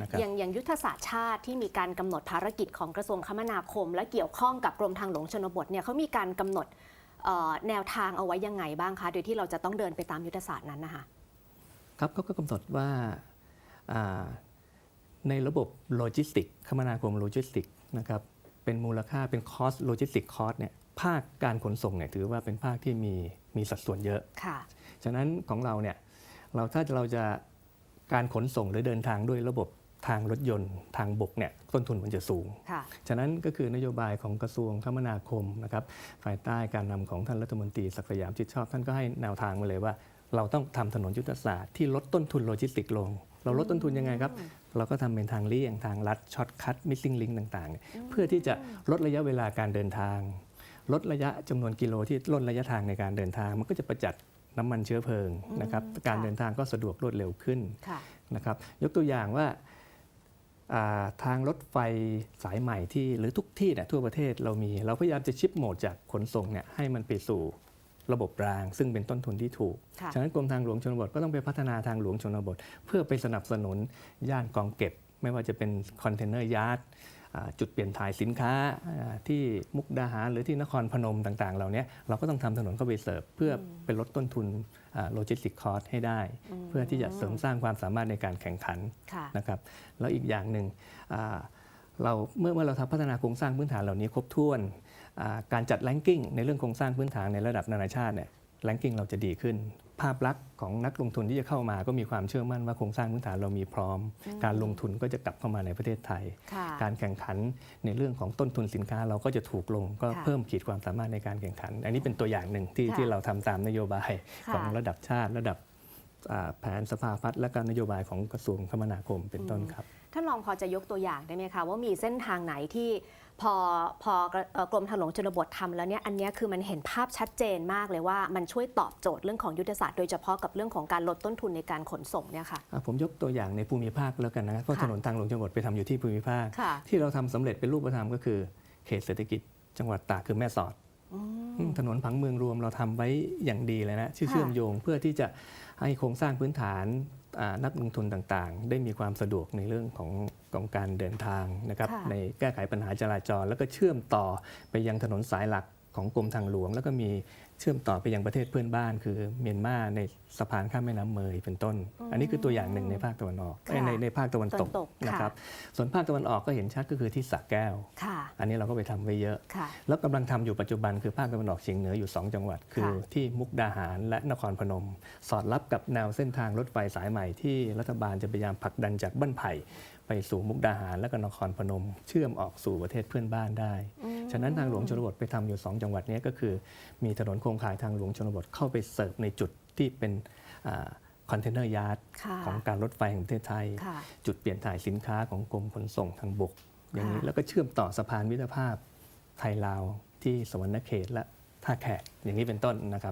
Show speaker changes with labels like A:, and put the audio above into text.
A: นะครับ
B: อย่างอย่างยุทธศาสตร์ชาติที่มีการกำหนดภารกิจของกระทรวงคมนาคม และเกี่ยวข้องกับกรมทางหลวงชนบทเนี่ยเขามีการกำหนดเอ่อแนวทางเอาไว้ยังไงบ้างคะ โดยที่เราจะต้องเดินไปตามยุทธศาสตร์นั้นนะคะ
A: ครับเขาก็กำหนดว่าอ่าในระบบโลจิสติกคมนาคมโลจิสติกนะครับเป็นมูลค่าเป็นคอสโลจิสติกคอสเนี่ยภาคการขนส่งเนี่ยถือว่าเป็นภาคที่มีมีสัดส่วนเยอะ
B: ค่ะ
A: ฉะนั้นของเราเนี่ยเราถ้าเราจะการขนส่งหรือเดินทางด้วยระบบ ทางรถยนต์ทางบกเนี่ยต้นทุนมันจะสูง
B: ค่ะ
A: ฉะนั้นก็คือนโยบายของกระทรวงคมนาคมนะครับภายใต้การนำของท่านรัฐมนตรีศักดิ์สยามชิดชอบ ท่านก็ให้แนวทางมาเลยว่า เราต้องทำถนนยุทธศาสตร์ที่ลดต้นทุนโลจิสติกลง เราลดต้นทุนยังไงครับ เราก็ทำเป็นทางเลี่ยงทางลัดช็อตคัทมิสซิ่งลิงต่างๆเนี่ยเพื่อที่จะลดระยะเวลาการเดินทาง ลดระยะจำนวนกิโลที่ลดระยะทางในการเดินทาง มันก็จะประหยัดน้ำมันเชื้อเพลิงนะครับ
B: อืม
A: การ
B: ค่ะ
A: เดินทางก็สะดวกรวดเร็วขึ้น
B: ค่ะ
A: นะครับยกตัวอย่างว่าอ่า ทางรถไฟสายใหม่ที่หรือทุกที่เนี่ยทั่วประเทศเรามี เราพยายามจะชิปโหมดจากขนส่งเนี่ยให้มันไปสู่ระบบราง ซึ่งเป็นต้นทุนที่ถูกะฉะนั้นกรมทางหลวงชนบทก็ต้องไปพัฒนาทางหลวงชนบท เพื่อไปสนับสนุนย่านกองเก็บ ไม่ว่าจะเป็นคอนเทนเนอร์ยาร์ดอ่า จุดเปลี่ยนถ่ายสินค้าอ่าที่มุกดาหารหรือที่นครพนมต่างๆ เหล่านี้เราก็ต้องทำถนนเข้าไปเสิร์ฟเพื่อเป็นลดต้นทุนโลจิสติกคอสให้ได้ เพื่อที่จะเสริมสร้างความสามารถในการแข่งขัน
B: ค่ะ
A: นะครับแล้วอีกอย่างหนึ่งอ่าเราเมื่อเมื่อเราทำพัฒนาโครงสร้างพื้นฐานเหล่านี้ครบถ้วนอ่าการจัดแรงกิ้งในเรื่องโครงสร้างพื้นฐานในระดับนานาชาติเนี่ย แรงกิ้งเราจะดีขึ้น ภาพลักษณ์ของนักลงทุนที่จะเข้ามาก็มีความเชื่อมั่นว่าโครงสร้างพื้นฐานเรามีพร้อม การลงทุนก็จะกลับเข้ามาในประเทศไทย
B: ค่ะ
A: การแข่งขันในเรื่องของต้นทุนสินค้าเราก็จะถูกลงก็
B: ค่ะ
A: เพิ่มขีดความสามารถในการแข่งขัน อันนี้เป็นตัวอย่างหนึ่งที่
B: ค่ะ
A: ที่เราทำตามนโยบาย
B: ค่ะ
A: ของระดับชาติ ระดับอ่าแผนสภาพัฒน์และการนโยบายของกระทรวงคมนาคมเป็นต้นครับ
B: ท่านรองพอจะยกตัวอย่างได้ไหมคะ ว่ามีเส้นทางไหนที่พอพอกระเอ่อกรมทางหลวงชนบททำแล้วเนี่ยอันเนี้ยคือมันเห็นภาพชัดเจนมากเลยว่ามันช่วยตอบโจทย์เรื่องของยุทธศาสตร์โดยเฉพาะกับเรื่องของการลดต้นทุนในการขนส่งเนี่ยค่ะ
A: อะผมยกตัวอย่างในภูมิภาคแล้วกันนะเพราะ
B: ค่ะ
A: ถนนทางหลวงชนบทไปทำอยู่ที่ภูมิภาค
B: ค่ะ
A: ที่เราทำสำเร็จเป็นรูปธรรมก็คือ เขตเศรษฐกิจ จังหวัดตากคือแม่สอด
B: อืม
A: อืมถนนผังเมืองรวมเราทำไว้อย่างดีเลยนะชื่อ
B: ค่ะ
A: เชื่อมโยงเพื่อที่จะให้โครงสร้างพื้นฐานอ่า นักลงทุนต่างๆ ได้มีความสะดวกในเรื่องของของการเดินทางนะครับ
B: ค่ะ
A: ในแก้ไขปัญหาจราจร แล้วก็เชื่อมต่อไปยังถนนสายหลักของกรมทางหลวง แล้วก็มีเชื่อมต่อไปยังประเทศเพื่อนบ้าน คือเมียนมาในสะพานข้ามแม่น้ำเมยเป็นต้น อันนี้คือตัวอย่างหนึ่งในภาคตะวันออก
B: ค่ะ
A: เอ้ยในในภาคตะวันตก
B: ตะวันตกค่ะ
A: นะครับส่วนภาคตะวันออกก็เห็นชัดก็คือที่สระแก้ว
B: ค่ะ
A: อันนี้เราก็ไปทำไว้เยอะ
B: ค่ะ
A: แล้วกำลังทำอยู่ปัจจุบันคือภาคตะวันออกเฉียงเหนืออยู่ 2 จังหวัด คือ
B: ค่ะ
A: ที่มุกดาหารและนครพนม สอดรับกับแนวเส้นทางรถไฟสายใหม่ที่รัฐบาลจะพยายามผลักดันจากบ้านไผ่ไปสู่มุกดาหารและก็นครพนม เชื่อมออกสู่ประเทศเพื่อนบ้านได้ ฉะนั้นทางหลวงชนบทไปทำอยู่ 2 จังหวัดนี้ก็คือมีถนนโครงข่ายทางหลวงชนบทเข้าไปเสิร์ฟในจุดที่เป็นคอนเทนเนอร์ยาร์ด
B: ค่ะ
A: ของการรถไฟแห่งประเทศไทย
B: ค่ะ
A: จุดเปลี่ยนถ่ายสินค้าของกรมขนส่งทางบก อย่างนี้
B: ค่ะ
A: แล้วก็เชื่อมต่อสะพานมิตรภาพไทยลาวที่สวรรณเขตและท่าแขกอย่างนี้เป็นต้นนะครับ